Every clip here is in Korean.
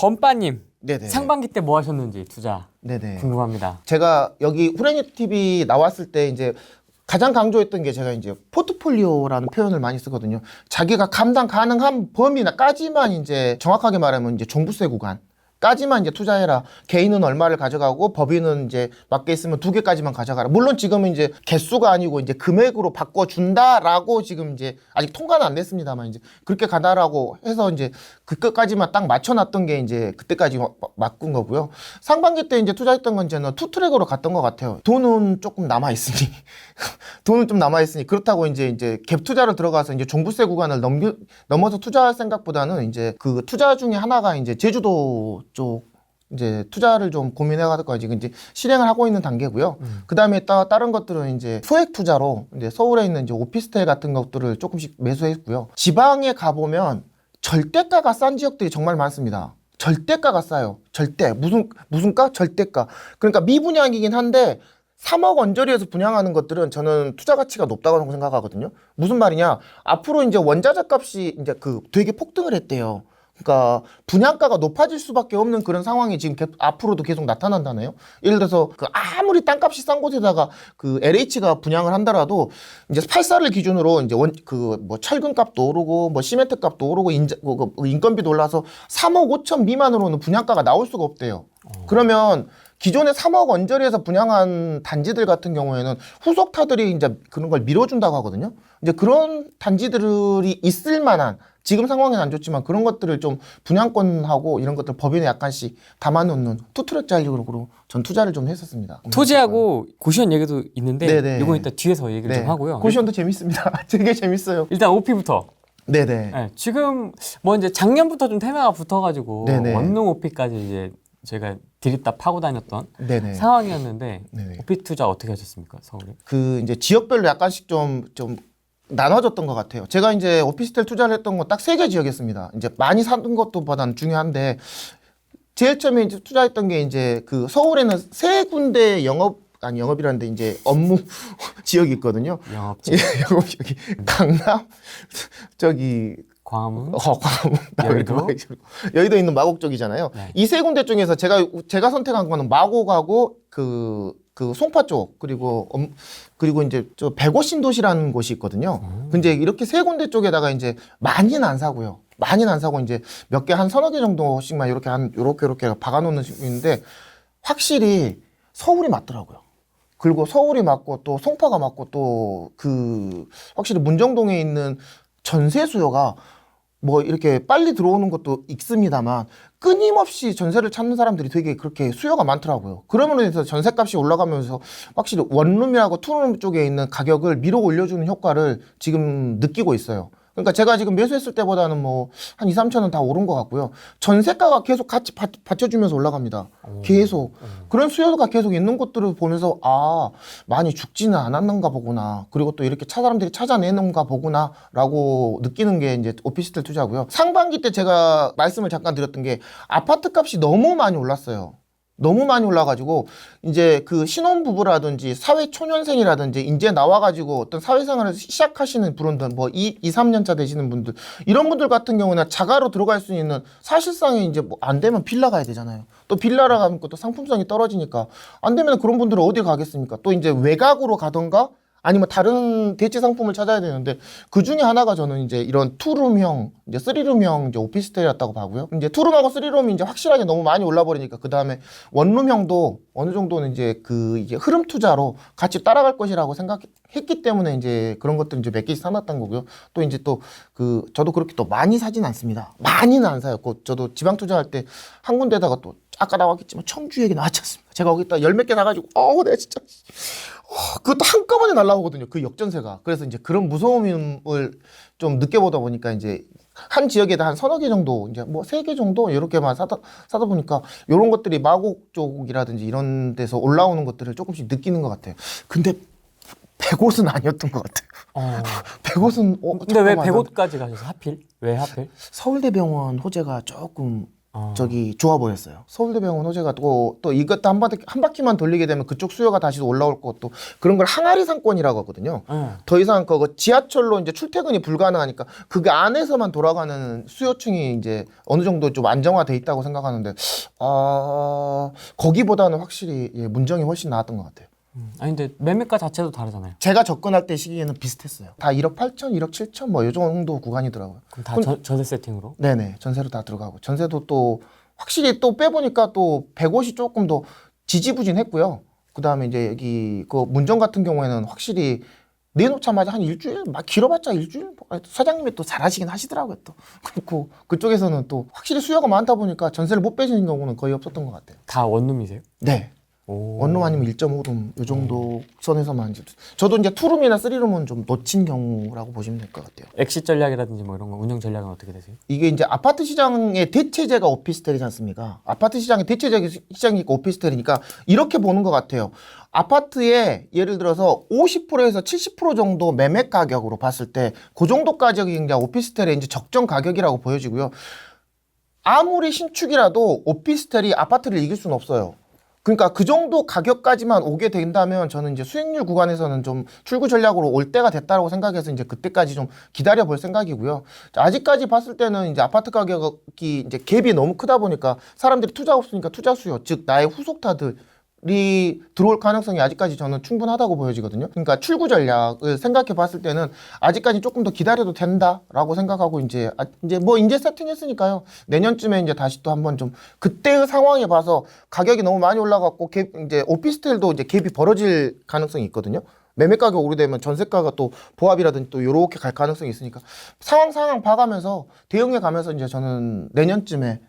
건빠님 네네. 상반기 때 뭐 하셨는지 투자 네네. 궁금합니다. 제가 여기 후레니 TV 나왔을 때 이제 가장 강조했던 게 제가 이제 포트폴리오라는 표현을 많이 쓰거든요. 자기가 감당 가능한 범위나까지만 이제 정확하게 말하면 이제 종부세 구간. 까지만 이제 투자해라. 개인은 얼마를 가져가고 법인은 이제 맞게 있으면 두 개까지만 가져가라. 물론 지금은 이제 개수가 아니고 이제 금액으로 바꿔 준다라고 지금 이제 아직 통과는 안 됐습니다만 이제 그렇게 가다라고 해서 이제 그 끝까지만 딱 맞춰 놨던 게 이제 그때까지 바꾼 거고요. 상반기 때 이제 투자했던 건 저는 투 트랙으로 갔던 것 같아요. 돈은 조금 남아 있으니 돈은 좀 남아 있으니 그렇다고 이제 이제 갭 투자로 들어가서 이제 종부세 구간을 넘겨 넘어서 투자할 생각보다는 이제 그 투자 중에 하나가 이제 제주도 쪽 이제 투자를 좀 고민해 가지고 지금 이제 실행을 하고 있는 단계고요. 그 다음에 따 다른 것들은 이제 소액 투자로 이제 서울에 있는 이제 오피스텔 같은 것들을 조금씩 매수했고요. 지방에 가보면 절대가가 싼 지역들이 정말 많습니다. 절대가가 싸요. 절대 무슨 무슨 가? 절대가. 그러니까 미분양이긴 한데 3억 원저리에서 분양하는 것들은 저는 투자 가치가 높다고 생각하거든요. 무슨 말이냐? 앞으로 이제 원자재 값이 이제 그 되게 폭등을 했대요. 그러니까 분양가가 높아질 수밖에 없는 그런 상황이 지금 개- 앞으로도 계속 나타난다네요. 예를 들어서 그 아무리 땅값이 싼 곳에다가 그 LH가 분양을 한다라도 이제 84를 기준으로 이제 원 그 뭐 철근 값도 오르고 뭐 시멘트 값도 오르고 인자, 그, 그 인건비도 올라서 3억 5천 미만으로는 분양가가 나올 수가 없대요. 그러면 기존에 3억 원저리에서 분양한 단지들 같은 경우에는 후속 타들이 이제 그런 걸 밀어준다고 하거든요. 이제 그런 단지들이 있을 만한 지금 상황은 안 좋지만 그런 것들을 좀 분양권하고 이런 것들 법인에 약간씩 담아놓는 투트랙 자격으로 전 투자를 좀 했었습니다. 토지하고 고시원 얘기도 있는데 네네. 이건 이따 뒤에서 얘기를 좀 하고요. 고시원도 재밌습니다. 되게 재밌어요. 일단 오피부터. 네네. 네, 지금 뭐 이제 작년부터 좀 테마가 붙어가지고 네네. 원룸 오피까지 이제 제가 디립다 파고 다녔던 네네. 상황이었는데 네네. 오피 투자 어떻게 하셨습니까 서울에? 그 이제 지역별로 약간씩 좀 좀 나눠졌던 것 같아요. 제가 이제 오피스텔 투자를 했던 건 딱 세 개 지역이었습니다. 이제 많이 사는 것도보다는 중요한데 제일 처음에 이제 투자했던 게 이제 그 서울에는 세 군데 영업 아니 영업이라는데 이제 업무 지역이 있거든요. 영업지, 예, 영업 지역이 강남 저기 광화문, 어, 광화문, 여의도? 여의도 있는 마곡 쪽이잖아요. 네. 이세 군데 중에서 제가 제가 선택한 거는 마곡하고 그, 그 송파 쪽 그리고 엄, 그리고 이제 저 백오 신도시라는 곳이 있거든요. 근데 이렇게 세 군데 쪽에다가 이제 많이는 안 사고요. 많이는 안 사고 이제 몇 개 한 서너 개 정도씩만 이렇게 한 요렇게 요렇게 박아 놓는 식인데 확실히 서울이 맞더라고요. 그리고 서울이 맞고 또 송파가 맞고 또 그 확실히 문정동에 있는 전세 수요가 뭐 이렇게 빨리 들어오는 것도 있습니다만 끊임없이 전세를 찾는 사람들이 되게 그렇게 수요가 많더라고요. 그러면서 인해서 전세값이 올라가면서 확실히 원룸이하고 투룸 쪽에 있는 가격을 밀어 올려주는 효과를 지금 느끼고 있어요. 그러니까 제가 지금 매수했을 때보다는 뭐 한 2, 3천 원다 오른 것 같고요. 전세가가 계속 같이 받, 받쳐주면서 올라갑니다. 계속. 그런 수요가 계속 있는 것들을 보면서 아 많이 죽지는 않았는가 보구나. 그리고 또 이렇게 차 사람들이 찾아내는가 보구나 라고 느끼는 게 이제 오피스텔 투자고요. 상반기 때 제가 말씀을 잠깐 드렸던 게 아파트 값이 너무 많이 올랐어요. 너무 많이 올라가지고 이제 그 신혼 부부라든지 사회 초년생이라든지 이제 나와가지고 어떤 사회생활을 시작하시는 분들 뭐 2, 2, 3년 차 되시는 분들 이런 분들 같은 경우는 자가로 들어갈 수 있는 사실상에 이제 뭐 안 되면 빌라 가야 되잖아요. 또 빌라라 가면 또 상품성이 떨어지니까 안 되면 그런 분들은 어디 가겠습니까? 또 이제 외곽으로 가던가 아니면 다른 대체 상품을 찾아야 되는데 그 중에 하나가 저는 이제 이런 투룸형, 이제 쓰리룸형 이제 오피스텔이었다고 봐고요. 이제 투룸하고 쓰리룸이 이제 확실하게 너무 많이 올라 버리니까 그 다음에 원룸형도 어느 정도는 이제 그 이제 흐름 투자로 같이 따라갈 것이라고 생각했기 때문에 이제 그런 것들 이제 몇 개씩 사놨던 거고요. 또 이제 또 그 저도 그렇게 또 많이 사진 않습니다. 많이는 안 사요. 그 저도 지방 투자할 때 한 군데다가 또 아까 나왔겠지만 청주 얘기 나왔지 않습니까? 제가 거기다 열 몇개 사가지고 어우 내가 진짜 어, 그것도 한꺼번에 날라오거든요. 그 역전세가. 그래서 이제 그런 무서움을 좀 느껴보다 보니까 이제 한 지역에다 한 서너 개 정도, 이제 뭐 세 개 정도 이렇게만 사다, 사다 보니까 이런 것들이 마곡 쪽이라든지 이런 데서 올라오는 것들을 조금씩 느끼는 것 같아요. 근데 100옷은 아니었던 것 같아요. 어. 100옷은, 어, 근데 왜 잠깐만, 100옷까지 가셔서 하필? 왜 하필? 서울대병원 호재가 조금 어. 저기 좋아 보였어요. 서울대병원 호재가 또, 또 이것도 한 바퀴, 한 바퀴만 돌리게 되면 그쪽 수요가 다시 올라올 것도 그런 걸 항아리 상권이라고 하거든요. 예. 더 이상 그거 지하철로 이제 출퇴근이 불가능하니까 그 안에서만 돌아가는 수요층이 이제 어느 정도 좀 안정화돼 있다고 생각하는데 아 거기보다는 확실히 예, 문정이 훨씬 나았던 것 같아요. 음. 아니 근데 매매가 자체도 다르잖아요. 제가 접근할 때 시기에는 비슷했어요. 다 1억 8천, 1억 7천 뭐이 정도 구간이더라고요. 그럼 다 전, 전세 세팅으로? 네네 전세로 다 들어가고 전세도 또 확실히 또 빼보니까 또 150이 조금 더 지지부진했고요. 그 다음에 이제 여기 그 문정 같은 경우에는 확실히 내놓자마자 한 일주일 막 길어봤자 일주일 사장님이 또 잘하시긴 하시더라고요 또 그렇고 그쪽에서는 또 확실히 수요가 많다 보니까 전세를 못 빼시는 경우는 거의 없었던 것 같아요. 다 원룸이세요? 네 오. 원룸 아니면 1.5룸 요 정도 선에서만 이제 저도 이제 투룸이나 쓰리룸은 좀 놓친 경우라고 보시면 될 것 같아요. 엑시 전략이라든지 뭐 이런 거 운영 전략은 어떻게 되세요? 이게 이제 아파트 시장의 대체제가 오피스텔이지 않습니까? 아파트 시장의 대체적 시장이니까 오피스텔이니까 이렇게 보는 것 같아요. 아파트에 예를 들어서 50%에서 70% 정도 매매 가격으로 봤을 때 그 정도 가격이 이제 오피스텔의 이제 적정 가격이라고 보여지고요. 아무리 신축이라도 오피스텔이 아파트를 이길 수는 없어요. 그러니까 그 정도 가격까지만 오게 된다면 저는 이제 수익률 구간에서는 좀 출구 전략으로 올 때가 됐다라고 생각해서 이제 그때까지 좀 기다려 볼 생각이고요. 자, 아직까지 봤을 때는 이제 아파트 가격이 이제 갭이 너무 크다 보니까 사람들이 투자 없으니까 투자 수요, 즉 나의 후속타들 이 들어올 가능성이 아직까지 저는 충분하다고 보여지거든요. 그러니까 출구 전략을 생각해 봤을 때는 아직까지 조금 더 기다려도 된다라고 생각하고 이제 아, 이제 뭐 이제 세팅했으니까요. 내년쯤에 이제 다시 또 한번 좀 그때의 상황에 봐서 가격이 너무 많이 올라갔고 갭 이제 오피스텔도 이제 갭이 벌어질 가능성이 있거든요. 매매 가격 오르되면 전세가가 또 보합이라든지 또 요렇게 갈 가능성이 있으니까 상황 상황 봐가면서 대응해 가면서 이제 저는 내년쯤에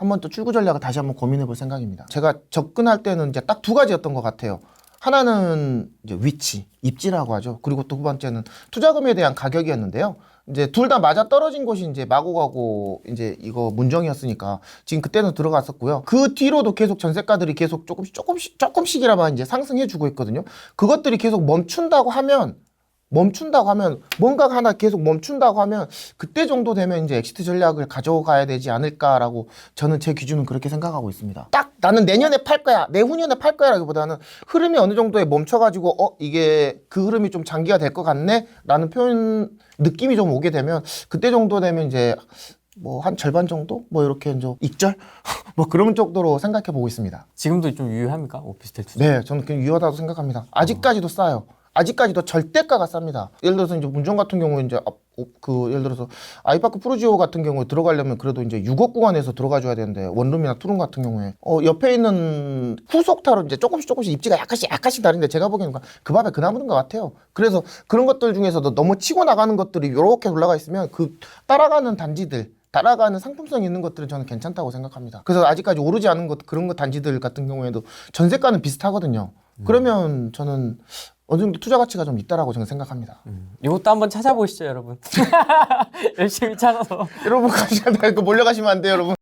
한번 또 출구 전략을 다시 한번 고민해 볼 생각입니다. 제가 접근할 때는 이제 딱 두 가지였던 것 같아요. 하나는 이제 위치, 입지라고 하죠. 그리고 또 두 번째는 투자금에 대한 가격이었는데요. 이제 둘 다 맞아 떨어진 곳이 이제 마고가고 이제 이거 문정이었으니까 지금 그때는 들어갔었고요. 그 뒤로도 계속 전세가들이 계속 조금씩 조금씩 조금씩이라마 이제 상승해 주고 있거든요. 그것들이 계속 멈춘다고 하면 멈춘다고 하면 뭔가 하나 계속 멈춘다고 하면 그때 정도 되면 이제 엑시트 전략을 가져가야 되지 않을까라고 저는 제 기준은 그렇게 생각하고 있습니다. 딱 나는 내년에 팔 거야, 내후년에 팔 거야라기보다는 흐름이 어느 정도에 멈춰가지고 어 이게 그 흐름이 좀 장기화 될 것 같네라는 표현 느낌이 좀 오게 되면 그때 정도 되면 이제 뭐 한 절반 정도 뭐 이렇게 이제 익절 뭐 그런 정도로 생각해 보고 있습니다. 지금도 좀 유효합니까? 오피스텔 투자? 네, 저는 그냥 유효하다고 생각합니다. 아직까지도 싸요. 아직까지도 절대가가 쌉니다. 예를 들어서 이제 문정 같은 경우에 이제 그 예를 들어서 아이파크 프로지오 같은 경우에 들어가려면 그래도 이제 6억 구간에서 들어가줘야 되는데 원룸이나 투룸 같은 경우에 어 옆에 있는 후속타로 이제 조금씩 조금씩 입지가 약간씩 약간씩 다른데 제가 보기에는 그 밥에 그 나무인 것 같아요. 그래서 그런 것들 중에서도 너무 치고 나가는 것들이 이렇게 올라가 있으면 그 따라가는 단지들 따라가는 상품성이 있는 것들은 저는 괜찮다고 생각합니다. 그래서 아직까지 오르지 않은 것 그런 것 단지들 같은 경우에도 전세가는 비슷하거든요. 그러면 저는 어느 정도 투자 가치가 좀 있다라고 저는 생각합니다. 음. 이것도 한번 찾아보시죠, 여러분. 열심히 찾아서. 여러분 가시면 그 몰려가시면 안 돼요, 여러분.